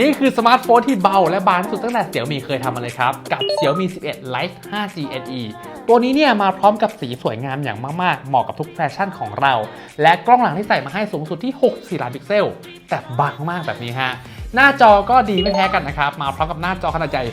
นี่คือสมาร์ทโฟนที่เบาและบางที่สุดตั้งแต่เสี่ยมี่เคยทำมาเลยครับ กับ Xiaomi 11 Lite 5G NE ตัวนี้เนี่ยมาพร้อมกับสีสวยงามอย่างมาก ๆ เหมาะกับทุกแฟชั่นของเรา และกล้องหลังที่ใส่มาให้สูงสุดที่ 64 ล้านพิกเซล แต่บางมากแบบนี้ฮะ หน้าจอก็ดีไม่แพ้กันนะครับ มาพร้อมกับหน้าจอขนาดใหญ่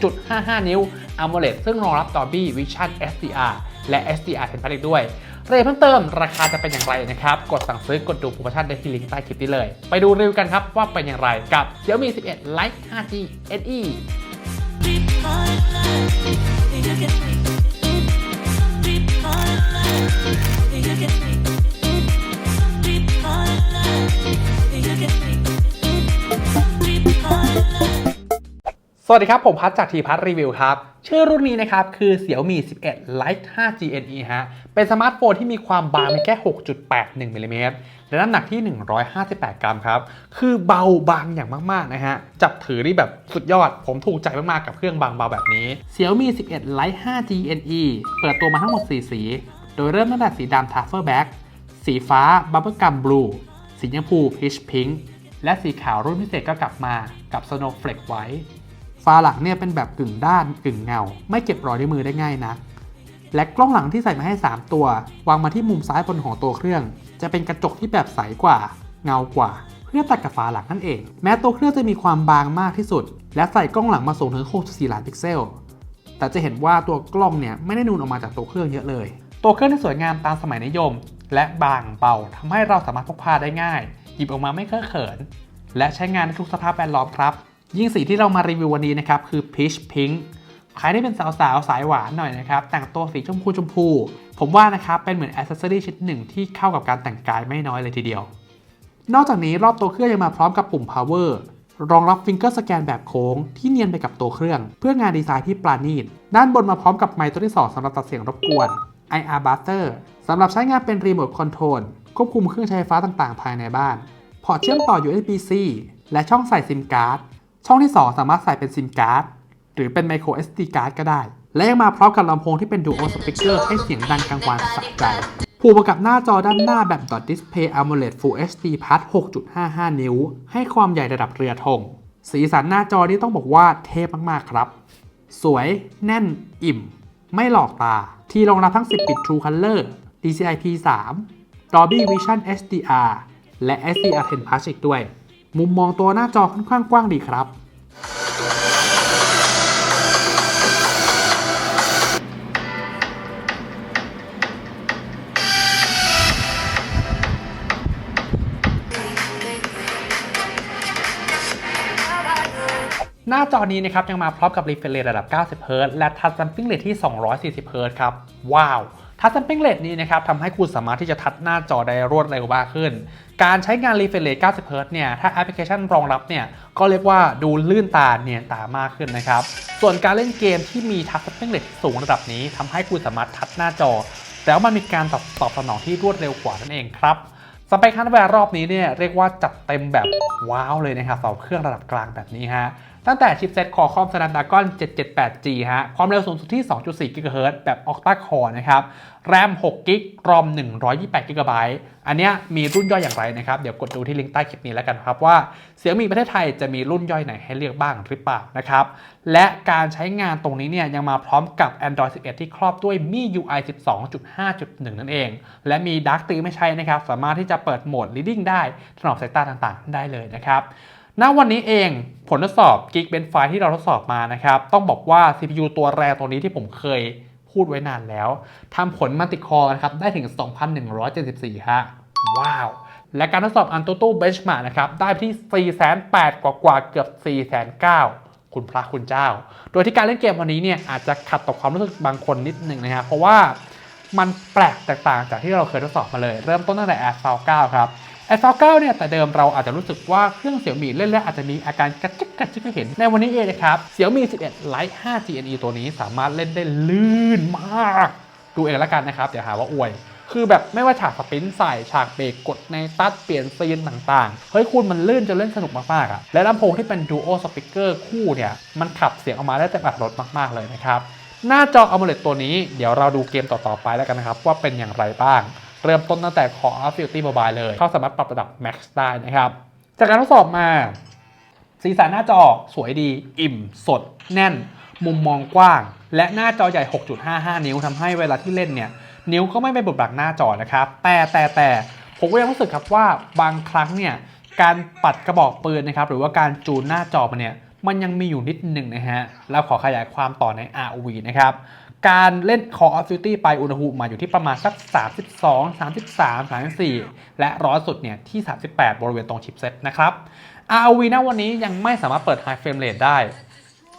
6.55 นิ้ว AMOLED ซึ่งรองรับ Dolby Vision SDR และ SDR 10 Plus อีกด้วย รายละเอียดเพิ่มเติมราคาจะเป็นอย่างไรนะครับ กดสั่งซื้อกดดูโปรโมชั่นได้ที่ลิงก์ใต้คลิปนี้เลย ไปดูรีวิวกันครับว่าเป็นอย่างไรกับ Xiaomi 11 Lite 5G SE วัสดีครับ ผมพัทจากทีพัทรีวิวครับ ชื่อรุ่นนี้นะครับ คือ Xiaomi 11 Lite 5G NE ฮะ เป็นสมาร์ทโฟนที่มีความบางเพียงแค่ 6.81มิลลิเมตรและน้ำหนักที่ 158 กรัมครับ คือเบาบางอย่างมากๆนะฮะ จับถือนี่แบบสุดยอด ผมถูกใจมากๆกับเครื่องบางเบาแบบนี้ Xiaomi 11 Lite 5G NE เปิดตัวมาทั้งหมด 4 สี โดยเริ่มตั้งแต่สีดำ Truffle Black สีฟ้า Bubblegum Blue สีชมพู Peach Pink และสีขาวรุ่นพิเศษก็กลับมากับ Snowflake White ฝาหลังเนี่ยเป็นแบบกึ่งด้านกึ่งเงา ไม่เก็บรอยด้วยมือได้ง่ายนะและกล้องหลังที่ใส่มาให้ 3 ตัว วางมาที่มุมซ้ายบนของตัวเครื่อง จะเป็นกระจกที่แบบใสกว่า เงากว่า เพื่อตัดกับฝาหลังนั่นเอง แม้ตัวเครื่องจะมีความบางมากที่สุด และใส่กล้องหลังมาสูงถึง64ล้านพิกเซล แต่จะเห็นว่าตัวกล้องเนี่ยไม่ได้นูนออกมาจากตัวเครื่องเยอะเลย ตัวเครื่องที่สวยงามตามสมัยนิยม และบางเบาทำให้เราสามารถพกพาได้ง่าย หยิบออกมาไม่เคอะเขิน และใช้งานในทุกสภาพแวดล้อมครับ ยิ่งสีที่เรามารีวิววันนี้นะครับ คือ Peach Pink ใครที่เป็นสาวๆ สายหวานหน่อยนะครับ แต่งตัวสีชมพูชมพู ผมว่านะครับ เป็นเหมือนอ c เซสซอรี่ชิ้นหนึ่งที่เข้ากับการแต่งกายไม่น้อยเลยทีเดียว นอกจากนี้รอบตัวเครื่องยังมาพร้อมกับปุ่ม power รองรับฟิงเกอร์สแกนแบบโค้งที่เนียนไปกับตัวเครื่อง เพื่องานดีไซน์ที่ปราณีต ด้านบนมาพร้อมกับไมค์ตัวที่ 2สำหรับตัดเสียงรบกวน IR Buster สำหรับใช้งานเป็นรีโมทคอนโทรลควบคุมเครื่องใช้ไฟฟ้าต่างๆ ภายในบ้าน พอร์ตเชื่อมต่อ USB-C และช่องใส่ซิมการ์ด ช่องที่ 2 สามารถใส่เป็นซิมการ์ดหรือเป็น micro SD card ก็ได้ และยังมาพร้อมกับลำโพงที่เป็น dual speaker ให้เสียงดังกังวานสะใจผูกกับหน้าจอด้านหน้าแบบ dot display AMOLED Full HD Plus 6.55 นิ้ว ให้ความใหญ่ระดับเรือธงสีสันหน้าจอนี่ต้องบอกว่าเทพมากๆครับ สวย แน่น อิ่ม ไม่หลอกตา ที่รองรับทั้ง 10 ปิด True Color DCI P3 Dolby Vision HDR และ SDR 10 Plus อีกด้วย มุมมองตัวหน้าจอค่อนข้างกว้างดีครับ หน้าจอนี้นะครับยังมาพร้อมกับ refresh rate ระดับ 90 Hz และ touch sampling rate ที่ 240 Hz ครับ ว้าว touch sampling rate นี้นะครับทำให้คุณสามารถที่จะทัดหน้าจอได้รวดเร็วมากขึ้น การใช้งาน refresh rate 90 Hz เนี่ย ถ้าแอปพลิเคชันรองรับเนี่ย ก็เรียกว่าดูลื่นตาเนียนตามากขึ้นนะครับ ส่วนการเล่นเกมที่มี touch sampling rate ที่สูงระดับนี้ทำให้คุณสามารถทัดหน้าจอ แล้วมันมีการตอบตอบสนองที่รวดเร็วกว่านั่นเองครับสเปคฮาร์ดแวร์รอบนี้เนี่ยเรียกว่าจัดเต็มแบบว้าวเลยนะครับสำหรับเครื่องระดับกลางแบบนี้ฮะตั้งแต่ชิปเซ็ต Qualcomm Snapdragon 778G ฮะ ความเร็วสูงสุดที่ 2.4 GHz แบบ Octa Core นะครับแรม6 g b ROM 128 GB อันเนี้ยมีรุ่นย่อยอย่างไรนะครับ เดี๋ยวกดดูที่ลิงก์ใต้คลิปนี้แล้วกันครับว่าเสี่ยมีประเทศไทยจะมีรุ่นย่อยไหนให้เลือกบ้างหรือเปล่านะครับ และการใช้งานตรงนี้เนี่ยยังมาพร้อมกับ Android 11 ที่ครอบด้วย MIUI 12.5.1 นั่นเอง และมี Dark Theme ไม่ใช่นะครับ สามารถที่จะเปิดโหมด Reading ได้ถนอมสายตาต่างๆ ได้เลยนะครับ ณวันนี้เองผลทดสอบ Geekbench ที่เราทดสอบมานะครับ ต้องบอกว่า CPU ตัวแรงตัวนี้ที่ผมเคยพูดไว้นานแล้วทำผลมัลติคอร์นะครับ ได้ถึง 2,174 ฮะ ว้าว และการทดสอบ AnTuTu Benchmark นะครับ ได้ไปที่ 4,800 กว่ากว่าๆเกือบ 4,900 คุณพระคุณเจ้า โดยที่การเล่นเกมวันนี้เนี่ยอาจจะขัดต่อความรู้สึกบางคนนิดหนึ่งนะครับเพราะว่ามันแปลกแตกต่างจากที่เราเคยทดสอบมาเลย เริ่มต้นตั้งแต่ a i r f a l 9ครับ a i r f a l 9เนี่ยแต่เดิมเราอาจจะรู้สึกว่าเครื่องเสี่ยมี่เล่นแล้วอาจจะมีอาการกระจิกกระจิกให้เห็น ในวันนี้เองนะครับ Xiaomi 11 Lite 5G NE ตัวนี้สามารถเล่นได้ลื่นมาก ดูเองแล้วกันนะครับ เดี๋ยวหาว่าอวยคือแบบไม่ว่าฉากสปรินใส่ฉากเบรกกดในตัดเปลี่ยนซีนต่างๆ เฮ้ยคุณมันลื่นจนเล่นสนุกมากๆอะและลำโพงที่เป็น Dual Speaker คู่เนี่ย มันขับเสียงออกมาได้เต็มอัตรสมากๆเลยนะครับ หน้าจอ AMOLED ตัวนี้เดี๋ยวเราดูเกมต่อๆไปแล้วกันนะครับ ว่าเป็นอย่างไรบ้าง เริ่มต้นตั้งแต่ Call of Duty Mobile เลย เขาสามารถปรับระดับ Max ได้นะครับ จากการทดสอบมา สีสันหน้าจอสวยดี อิ่ม สด แน่น มุมมองกว้าง และหน้าจอใหญ่ 6.55 นิ้วทำให้เวลาที่เล่นเนี่ย นิ้วก็ไม่ไปบุบบักหน้าจอนะครับ แต่แต่แต่ผมก็ยังรู้สึกครับว่าบางครั้งเนี่ยการปัดกระบอกปืนนะครับหรือว่าการจูนหน้าจอมันเนี่ยมันยังมีอยู่นิดหนึ่งนะฮะแล้วขอขยายความต่อใน ROV นะครับ การเล่น Call of Duty ไปอุณหภูมิมาอยู่ที่ประมาณสัก 32 33 34 และร้อนสุดเนี่ยที่ 38 บริเวณตรงชิปเซ็ตนะครับ ROV ณวันนี้ยังไม่สามารถเปิด High Frame Rate ได้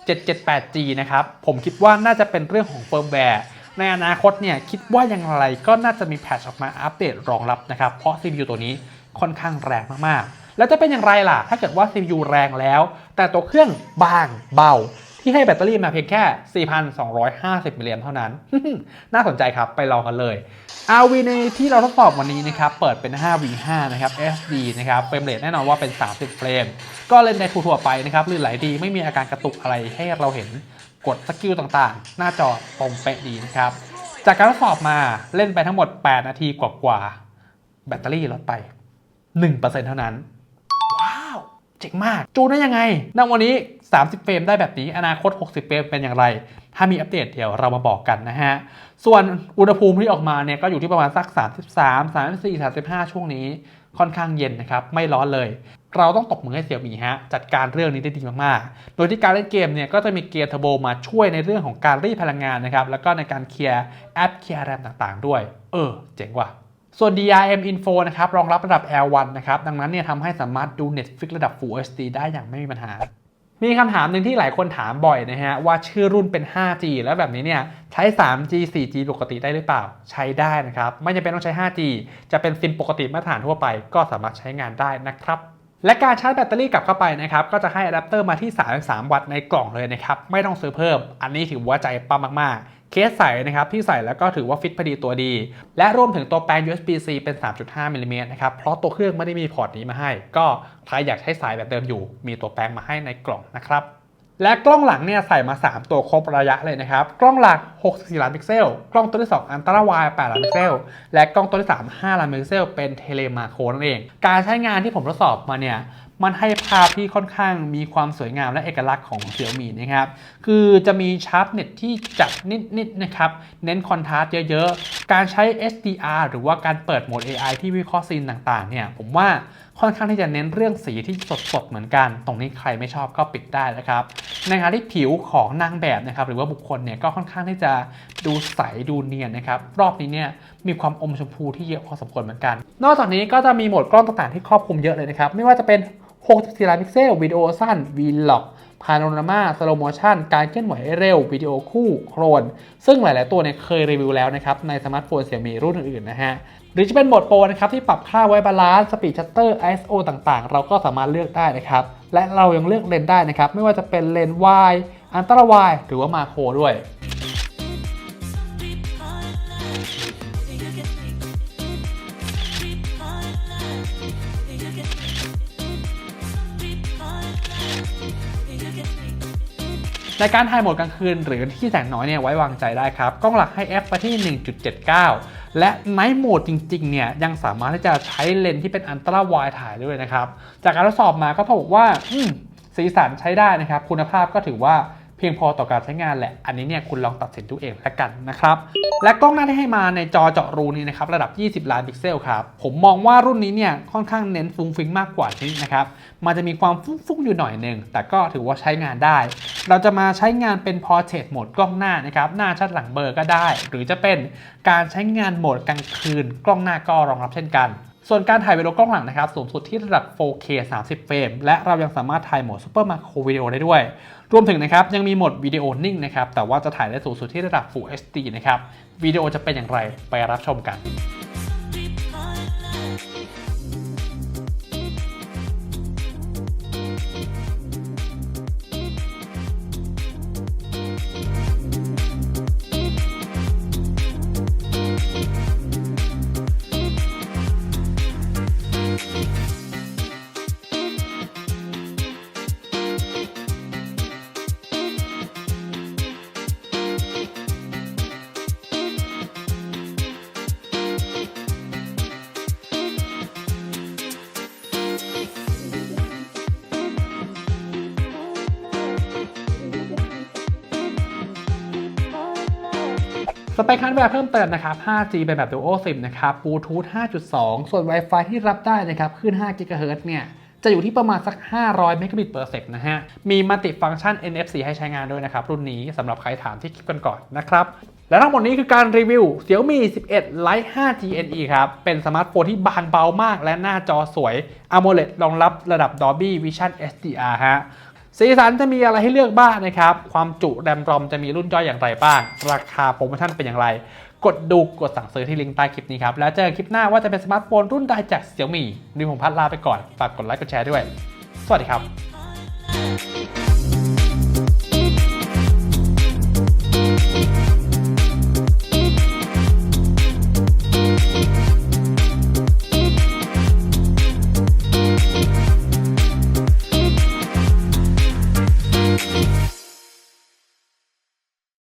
778G นะครับ ผมคิดว่าน่าจะเป็นเรื่องของเฟิร์มแวร์ ในอนาคตเนี่ยคิดว่าอย่างไรก็น่าจะมีแพทช์ออกมาอัปเดตรองรับนะครับ เพราะ CPU ตัวนี้ค่อนข้างแรงมากๆ แล้วจะเป็นอย่างไรล่ะ ถ้าเกิดว่า CPU แรงแล้ว แต่ตัวเครื่องบางเบา ที่ให้แบตเตอรี่มาเพียงแค่ 4,250 มิลลิแอมป์เท่านั้น น่าสนใจครับ ไปลองกันเลย RV ในที่เราทดสอบวันนี้นะครับ เปิดเป็น 5V5 นะครับ SD นะครับ เฟรมเรทแน่นอนว่าเป็น 30 เฟรม ก็เล่นได้ทั่วไปนะครับ ลื่นไหลดี ไม่มีอาการกระตุกอะไรให้เราเห็น กดสกิลต่างๆ หน้าจอตรงเป๊ะดีนะครับ จากการทดสอบมาเล่นไปทั้งหมด 8 นาทีกว่าๆ แบตเตอรี่ลดไป 1%เท่านั้น จ๋งมาก จูนได้ยังไงณวันนี้ 30 เฟรมได้แบบนี้ อนาคต 60 เฟรมเป็นอย่างไร ถ้ามีอัปเดตเดี๋ยวเรามาบอกกันนะฮะ ส่วนอุณหภูมิที่ออกมาเนี่ยก็อยู่ที่ประมาณสัก 33 34 35 ช่วงนี้ค่อนข้างเย็นนะครับ ไม่ร้อนเลย เราต้องตบมือให้เสี่ยหมีฮะ จัดการเรื่องนี้ได้ดีมากๆ โดยที่การเล่นเกมเนี่ยก็จะมีเกียร์เทอร์โบมาช่วยในเรื่องของการรีดพลังงานนะครับ แล้วก็ในการเคลียร์แอปเคลียร์แรมต่างๆ ด้วย เออ เจ๋งว่ะ ส่วน DRM Info นะครับรองรับระดับ L1 นะครับ ดังนั้นเนี่ยทำให้สามารถดู Netflix ระดับ Full HD ได้อย่างไม่มีปัญหา มีคำถามหนึ่งที่หลายคนถามบ่อยนะฮะ ว่าชื่อรุ่นเป็น 5G แล้วแบบนี้เนี่ยใช้ 3G 4G ปกติได้หรือเปล่า ใช้ได้นะครับ ไม่จำเป็นต้องใช้ 5G จะเป็นซิมปกติมาตรฐานทั่วไป ก็สามารถใช้งานได้นะครับและการชาร์จแบตเตอรี่กลับเข้าไปนะครับก็จะให้อะแดปเตอร์มาที่ 33 วัตต์ในกล่องเลยนะครับ ไม่ต้องซื้อเพิ่ม อันนี้ถือว่าใจปั๊มมาก เคสใสนะครับที่ใส่แล้วก็ถือว่าฟิตพอดีตัวดี และรวมถึงตัวแปลง USB-C เป็น 3.5มิลลิเมตรนะครับเพราะตัวเครื่องไม่ได้มีพอร์ตนี้มาให้ ก็ใครอยากใช้สายแบบเดิมอยู่ มีตัวแปลงมาให้ในกล่องนะครับและกล้องหลังเนี่ยใส่มา 3 ตัวครบระยะเลยนะครับ กล้องหลัก 64 ล้านพิกเซล กล้องตัวที่ 2 อันตราไวด์8ล้านพิกเซล และกล้องตัวที่ 3 5 ล้านพิกเซล เป็นเทเลมาโครนั่นเอง การใช้งานที่ผมทดสอบมาเนี่ย มันให้ภาพที่ค่อนข้างมีความสวยงามและเอกลักษณ์ของเสี่ยมี่นะครับ คือจะมีชาร์ปเน็ตที่จัดนิดๆนะครับ เน้นคอนทราสต์เยอะๆ การใช้ SDR หรือว่าการเปิดโหมด AI ที่วิเคราะห์ซีนต่างๆ เนี่ย ผมว่าค่อนข้างที่จะเน้นเรื่องสีที่สดๆ เหมือนกัน ตรงนี้ใครไม่ชอบก็ปิดได้นะครับ ในขณะที่ผิวของนางแบบนะครับ หรือว่าบุคคลเนี่ยก็ค่อนข้างที่จะดูใสดูเนียนนะครับ รอบนี้เนี่ยมีความอมชมพูที่เยอะพอสมควรเหมือนกัน นอกจากนี้ก็จะมีโหมดกล้องต่างๆที่ครอบคลุมเยอะเลยนะครับ ไม่ว่าจะเป็น 64 ล้านพิกเซล วิดีโอสั้น Vlog พาโนรามาสโลโมชันการเคลื่อนไหวเร็ว วิดีโอคู่ โครน ซึ่งหลาย ๆ ตัวเนี่ยเคยรีวิวแล้วนะครับ ในสมาร์ทโฟนเสี่ยมีรุ่นอื่น ๆ นะฮะ หรือจะเป็นโหมดโปรนะครับ ที่ปรับค่าไว้บาลานซ์ สปีดชัตเตอร์ ISO ต่าง ๆ เราก็สามารถเลือกได้นะครับ และเรายังเลือกเลนได้นะครับ ไม่ว่าจะเป็นเลนวายอันตราไวด์หรือว่ามาโครด้วย ในการถ่ายโหมดกลางคืนหรือที่แสงน้อยเนี่ยไว้วางใจได้ครับ กล้องหลักให้ f ไปที่ 1.79 และไนท์โหมดจริงๆเนี่ยยังสามารถที่จะใช้เลนส์ที่เป็นอันตราไวด์ถ่ายด้วยนะครับ จากการทดสอบมาก็พบว่าสีสันใช้ได้นะครับ คุณภาพก็ถือว่า พียงพอต่อการใช้งานแหละ อันนี้เนี่ยคุณลองตัดสินดูเองแล้วกันนะครับ และกล้องหน้าที่ให้มาในจอเจาะรูนี้นะครับระดับ 20 ล้านพิกเซลครับ ผมมองว่ารุ่นนี้เนี่ยค่อนข้างเน้นฟุ้งฟิ้งมากกว่านี้นะครับ มันจะมีความฟุ้งๆอยู่หน่อยหนึ่ง แต่ก็ถือว่าใช้งานได้ เราจะมาใช้งานเป็น Portrait โหมดกล้องหน้านะครับ หน้าชัดหลังเบลอร์ก็ได้ หรือจะเป็นการใช้งานโหมดกลางคืน กล้องหน้าก็รองรับเช่นกันส่วนการถ่ายวิดีโอกล้องหลังนะครับสูงสุดที่ระดับ 4K 30 เฟรม และเรายังสามารถถ่ายโหมด Super Macro Video ได้ด้วย รวมถึงนะครับยังมีโหมดวิดีโอนิ่งนะครับแต่ว่าจะถ่ายได้สูงสุดที่ระดับ Full HD นะครับวิดีโอจะเป็นอย่างไรไปรับชมกัน สเปคฮาร์ดแวร์เพิ่มเติมนะครับ 5G เป็นแบบ Dual SIM นะครับ Bluetooth 5.2 ส่วน Wi-Fi ที่รับได้นะครับขึ้น 5 GHz เนี่ยจะอยู่ที่ประมาณสัก 500 Mbps per sec นะฮะ มีมัลติฟังก์ชัน NFC ให้ใช้งานด้วยนะครับ รุ่นนี้สำหรับใครถามที่คลิปกันก่อนนะครับ และทั้งหมดนี้คือการรีวิว Xiaomi 11 Lite 5G NE ครับ เป็นสมาร์ทโฟนที่บางเบามาก และหน้าจอสวย AMOLED รองรับระดับ Dolby Vision HDR ฮะ สีสันจะมีอะไรให้เลือกบ้างนะครับ ความจุแรมรอมจะมีรุ่นย่อยอย่างไรบ้าง ราคาโปรโมชั่นเป็นอย่างไร กดดูกดสั่งซื้อที่ลิงก์ใต้คลิปนี้ครับ แล้วเจอคลิปหน้าว่าจะเป็นสมาร์ทโฟนรุ่นใดจาก Xiaomi นิวผมพัดลาไปก่อน ฝากกดไลค์กดแชร์ด้วย สวัสดีครับ